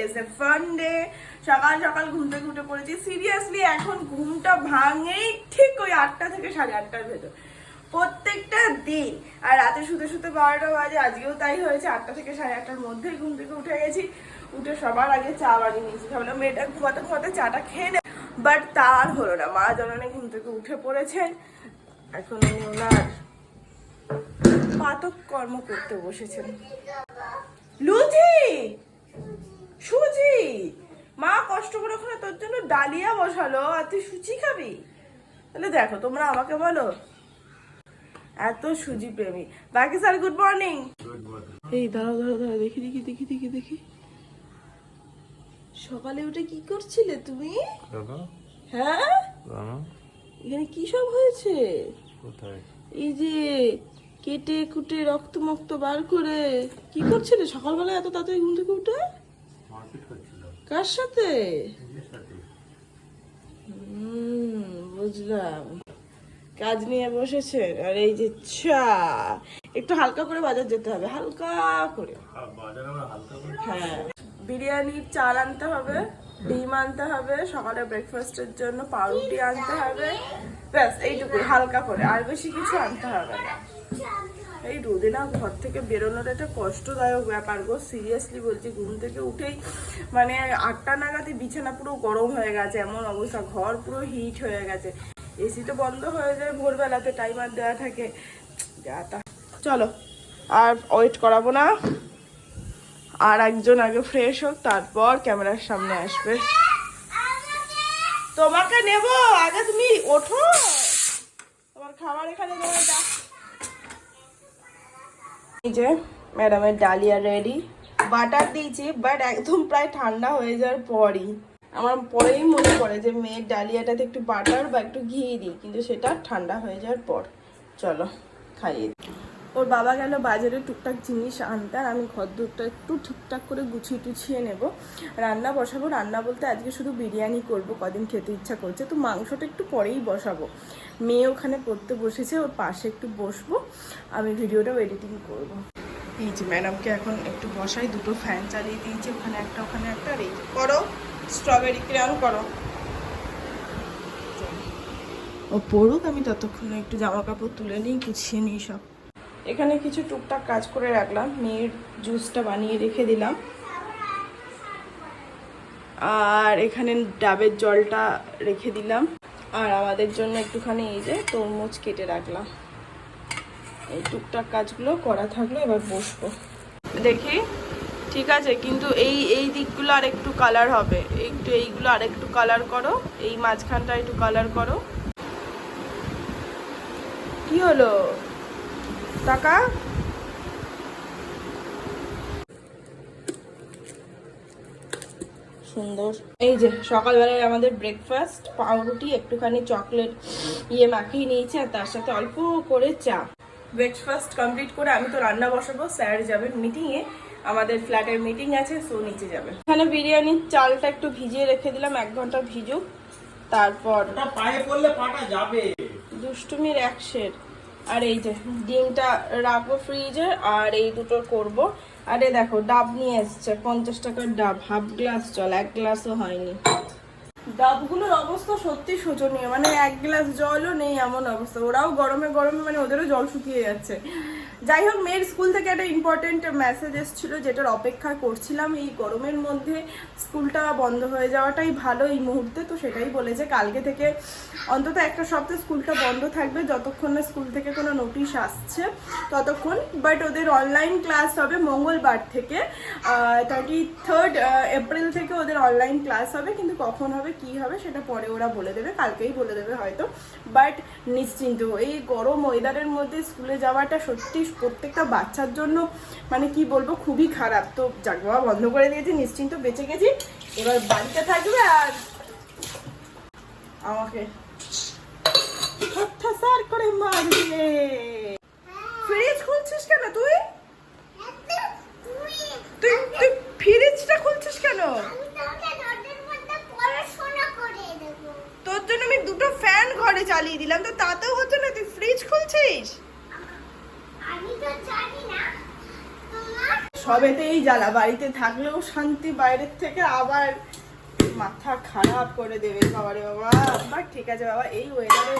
এ fun day সকাল সকাল ঘুম থেকে উঠে পড়েছি। সিরিয়াসলি এখন ঘুমটা ভাঙেই ঠিক ওই আটটা থেকে সাড়ে আটটার ভেতর। প্রত্যেকটা দিন, আর রাতে শুতে শুতে বারোটা বাজে, আজকেও তাই হয়েছে। আটটা থেকে সাড়ে আটটার মধ্যেই ঘুম থেকে উঠে গেছি। উঠে সবার আগে চা বানিয়ে নিয়েছি। ভাবলাম মেয়েটা ঘুমাতে ঘুমাতে চাটা খেয়ে নেয় বাট তার হলো না। মা জননী ঘুম থেকে উঠে পড়েছেন এখন উনি ওনার পাতক কর্ম করতে বসেছেন। লুচি? সুজি? মা কষ্ট করে ওখানে তোর জন্য ডালিয়া বসালো আর তুই সুচি খাবি? তাহলে দেখো তোমরা আমাকে বলো এত সুজি প্রেমী। বাকি স্যার গুড মর্নিং এই দাঁড়াও দাঁড়াও দাঁড়াও দেখি দেখি দেখি দেখি দেখি। সকালে উঠে কি করছিলে তুমি? হ্যাঁ? এখানে কি সব হয়েছে? কোথায়? এই যে কেটে কুটে রক্ত মক্ত বার করে। কি করছিলে সকালবেলা এত তাড়াতাড়ি ঘুম থেকে উঠে? কার সাথে? বুঝলাম। কাজ নিয়ে বসেছে আর এই যে চা। একটু হালকা করে বাজার যেতে হবে। হালকা করে। আর হালকা করে হ্যাঁ। বিরিয়ানির চাল আনতে হবে ডিম আনতে হবে সকালে ব্রেকফাস্টের জন্য পাউরুটি আনতে হবে। ব্যাস এইটুকুই হালকা করে। আর বেশি কিছু আনতে হবে না। এই রোদে না ঘর থেকে বেরোনোর একটা কষ্টদায়ক ব্যাপার গো। সিরিয়াসলি বলছি, ঘুম থেকে উঠেই মানে আটটা নাগাদই বিছানা পুরো গরম হয়ে গেছে, এমন অবস্থা, ঘর পুরো হিট হয়ে গেছে। এসি তো বন্ধ হয়ে যায় ভোরবেলাতে টাইমার দেওয়া থাকে। যা তা। চলো, আর ওয়েট করাবো না। আর একজন আগে ফ্রেশ হোক, তারপর ক্যামেরার সামনে আসবে। তোমাকে নেব, আগে তুমি ওঠো। তোমার খাবার এখানে তোমার এই যে ম্যাডামের ডালিয়া রেডি বাটার দিয়েছি বাট একদম প্রায় ঠান্ডা হয়ে যাওয়ার পরই আমার পরেই মনে পড়ে যে, মেয়ের ডালিয়াটাতে একটু বাটার বা একটু ঘি দিই, কিন্তু সেটা ঠান্ডা হয়ে যাওয়ার পর চলো, খাইয়ে। ওর বাবা গেল বাজারে টুকটাক জিনিস আনতে, আর আমি ঘর দুটো একটু ঠিকঠাক করে গুছিয়ে টুছিয়ে নেব। রান্না বসাবো, রান্না বলতে আজকে শুধু বিরিয়ানি করব, কদিন খেতে ইচ্ছা করছে, তো মাংসটা একটু পরেই বসাবো। মেয়ে ওখানে পড়তে বসেছে, ওর পাশে একটু বসবো, আমি ভিডিওটাও এডিটিং করব। এই যে ম্যাডামকে এখন একটু বসাই, দুটো ফ্যান চালিয়ে দিয়েছি, ওখানে একটা ওখানে একটা, আর এই করো স্ট্রবেরি ক্রাউন করো। ও পড়ুক, আমি ততক্ষণে একটু জামা কাপড় তুলে নিই, গুছিয়ে নিই সব। এখানে কিছু টুকটাক কাজ করে রাখলাম। মেয়ের জুসটা বানিয়ে রেখে দিলাম। আর এখানে ডাবের জলটা রেখে দিলাম। আর আমাদের জন্য একটুখানি এই যে তরমুজ কেটে রাখলাম। এই টুকটাক কাজগুলো করা থাকল, এবার বসবো। দেখি, ঠিক আছে, কিন্তু এই এই দিকগুলো আর একটু কালার হবে। একটু এইগুলো আর একটু কালার করো, এই মাঝখানটা একটু কালার করো। কি হলো? টাকা। সুন্দর। এই যে সকালবেলায় আমাদের ব্রেকফাস্ট পাউরুটি একটুখানি চকলেট ইয়ে মাখিয়ে নিয়েছে আর তার সাথে অল্প করে চা। ব্রেকফাস্ট কমপ্লিট করে আমি তো রান্না বসাবো স্যার যাবেন মিটিংয়ে আমাদের ফ্ল্যাটের মিটিং আছে সো নিচে যাবে এখানে বিরিয়ানির চালটা একটু ভিজিয়ে রেখে দিলাম এক ঘণ্টা ভিজুক তারপর পায়ে পড়লে পাটা যাবে। দুষ্টুমির এক শের আর এই যে ডিমটা রাখব ফ্রিজে আর এই দুটো করব। আর এই দেখো, ডাব নিয়ে এসছে, পঞ্চাশ টাকার ডাব হাফ গ্লাস জল, এক গ্লাসও হয়নি। ডাবগুলোর অবস্থা সত্যি শোচনীয় মানে এক গ্লাস জলও নেই এমন অবস্থা। ওরাও গরমে গরমে মানে ওদেরও জল শুকিয়ে যাচ্ছে। যাই হোক, মেয়ের স্কুল থেকে একটা ইম্পর্টেন্ট মেসেজ এসেছিল যেটার অপেক্ষা করছিলাম এই গরমের মধ্যে স্কুলটা বন্ধ হয়ে যাওয়াটাই ভালো এই মুহূর্তে। তো সেটাই বলে যে কালকে থেকে অন্তত একটা সপ্তাহ স্কুলটা বন্ধ থাকবে, যতক্ষণ না স্কুল থেকে কোনো নোটিশ আসছে, ততক্ষণ। বাট ওদের অনলাইন ক্লাস হবে মঙ্গলবার থেকে থার্টি থার্ড এপ্রিল থেকে ওদের অনলাইন ক্লাস হবে, কিন্তু কখন হবে, কি হবে সেটা পরে ওরা বলে দেবে, কালকেই বলে দেবে হয়তো। বাট নিশ্চিন্ত, এই গরম ওয়েদারের মধ্যে স্কুলে যাওয়াটা সত্যি প্রত্যেকটা বাচ্চার জন্য মানে কি বলব, খুবই খারাপ। তো যাক, বাবা বন্ধ করে দিয়েছি, নিশ্চিন্ত বেঁচে গেছি। এবার বাড়িতে থাকবে আর আমাকে অত্যাচার করে মারবে। ফ্রিজ খুলছিস কেন তুই? তুই তুই ফ্রিজটা খুলছিস কেন? তোর জন্য আমি দুটো ফ্যান ঘরে চালিয়ে দিলাম, তো তাতেও হচ্ছে না, তুই ফ্রিজ খুলছিস? সবেতেই জ্বালা, বাড়িতে থাকলেও শান্তি, বাইরের থেকে আবার মাথা খারাপ করে দেবে। বাবারে বাবা আবার ঠিক আছে বাবা, এই ওয়েদারে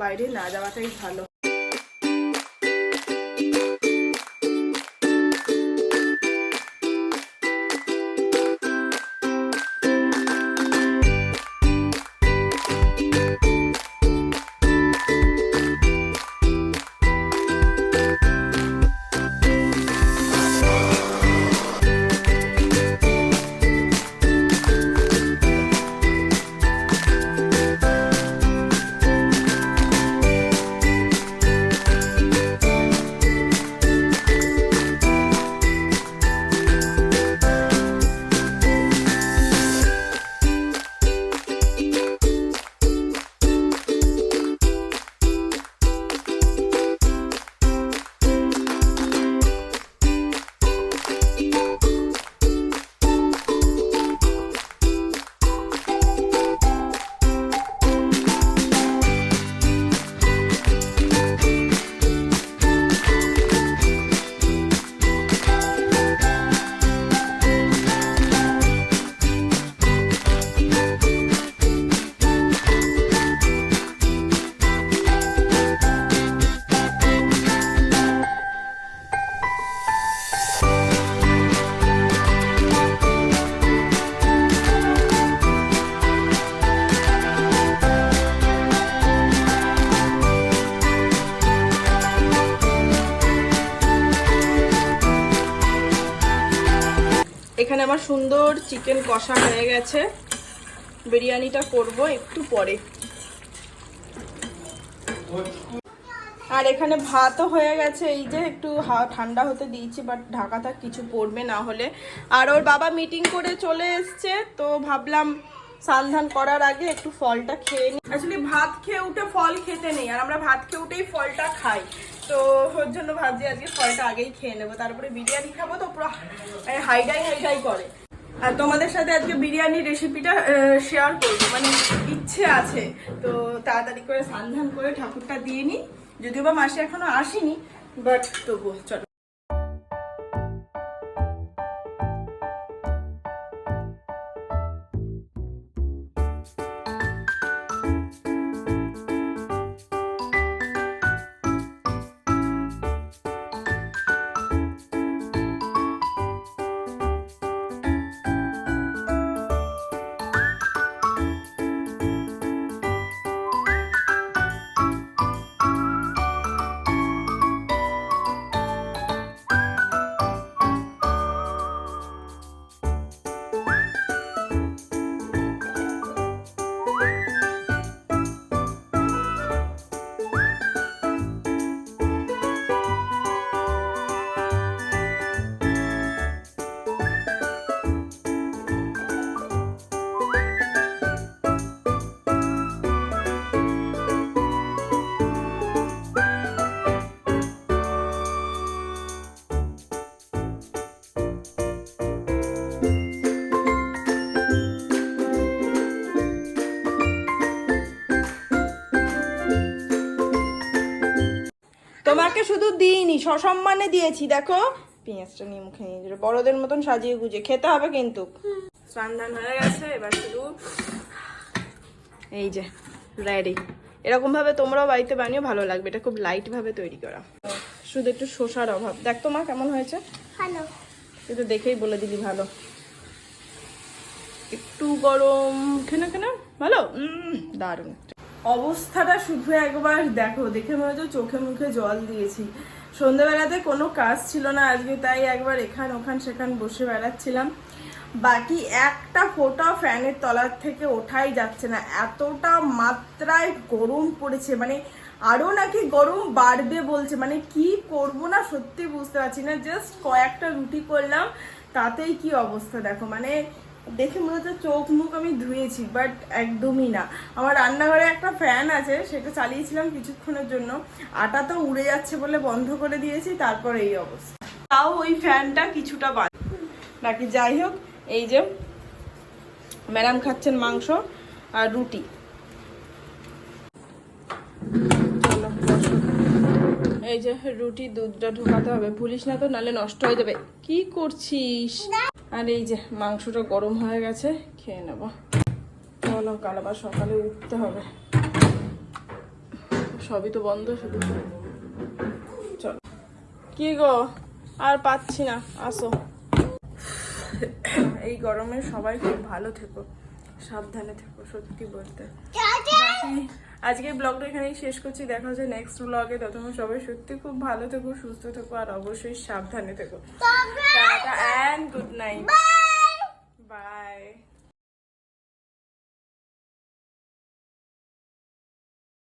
বাইরে না যাওয়াটাই ভালো। আমার সুন্দর চিকেন কষা হয়ে গেছে। বিরিয়ানিটা করব একটু পরে। আর এখানে ভাতও হয়ে গেছে, এই যে একটু ঠান্ডা হতে দিয়েছি বাট ঢাকাটা কিছু পড়বে না হলে। আর ওর বাবা মিটিং করে চলে এসছে, তো ভাবলাম সান্ধান করার আগে একটু ফলটা খেয়ে নিই আসলে ভাত খেয়ে উঠে ফল খেতে নেই, আর আমরা ভাত খেয়ে উঠেই ফলটা খাই। তো ওর জন্য ভাবছি আজকে ফলটা আগেই খেয়ে নেব। তারপরে বিরিয়ানি খাব তো পুরো মানে হাইডাই হাইডাই করে। আর তোমাদের সাথে আজকে বিরিয়ানির রেসিপিটা শেয়ার করব। মানে ইচ্ছে আছে। তো তাড়াতাড়ি করে সান্ধান করে ঠাকুরটা দিয়ে নিই। যদিও বা মাসে এখনও আসিনি বাট তবু চলো। তোমাকে শুধু দিইনি সসম্মানে দিয়েছি দেখো। পেঁয়াজটা নিয়ে মুখে নিয়ে দিল। বড়দের মতন সাজিয়ে গুজে খেতে হবে কিন্তু। স্নান হয়ে গেছে এবার শুধু এই যে রেডি এরকম ভাবে তোমরাও বাড়িতে বানিয়ে ভালো লাগবে। এটা খুব লাইট ভাবে তৈরি করা। শুধু একটু শসার অভাব। দেখ তো মা কেমন হয়েছে? ভালো। তুই তো দেখেই বলে দিলি ভালো। একটু গরম খেনা খেনা ভালো? দারুণ। অবস্থাটা শুধু একবার দেখো, দেখে মনে হচ্ছে চোখে মুখে জল দিয়েছি। সন্ধ্যেবেলাতে কোনো কাজ ছিল না, আজকে তাই একবার এখান ওখান সেখান বসে বেড়াচ্ছিলাম। বাকি একটা ফোঁটা ফ্যানের তলার থেকে ওঠাই যাচ্ছে না, এতটা মাত্রায় গরম পড়েছে মানে আরও নাকি গরম বাড়বে বলছে মানে কি করব না সত্যি বুঝতে পারছি না জাস্ট কয়েকটা রুটি করলাম, তাতেই কি অবস্থা দেখো মানে দেখে মনে হচ্ছে চোখ মুখ আমি ধুয়েছি বাট একদমই না। আমার রান্নাঘরে একটা ফ্যান আছে, সেটা চালিয়েছিলাম কিছুক্ষণের জন্য। আটা তো উড়ে যাচ্ছে বলে বন্ধ করে দিয়েছি, তারপর এই অবস্থা। তাও ওই ফ্যানটা কিছুটা বাদ। নাকি যাই হোক, এই যে, ম্যাডাম খাচ্ছেন মাংস আর রুটি চলো, বসো। এই যে রুটি, দুধটা ঢোকাতে হবে। ভুলিস না তো, নালে নষ্ট হয়ে যাবে। কি করছিস? আর এই যে মাংসটা গরম হয়ে গেছে, খেয়ে নেব। চলো কাল আবার সকালে উঠতে হবে। সবই তো বন্ধ। শুধু চল। কি গো? আর পাচ্ছি না। আসো। এই গরমে সবাই খুব ভালো থেকো। সাবধানে থেকো, সত্যি বলতে। বাকি আজকে ব্লগটা এখানেই শেষ করছি। দেখা হচ্ছে নেক্সট ব্লগে ততক্ষণ সবাই সত্যি খুব ভালো থেকো সুস্থ থেকো আর অবশ্যই সাবধানে থেকো। Tata and good night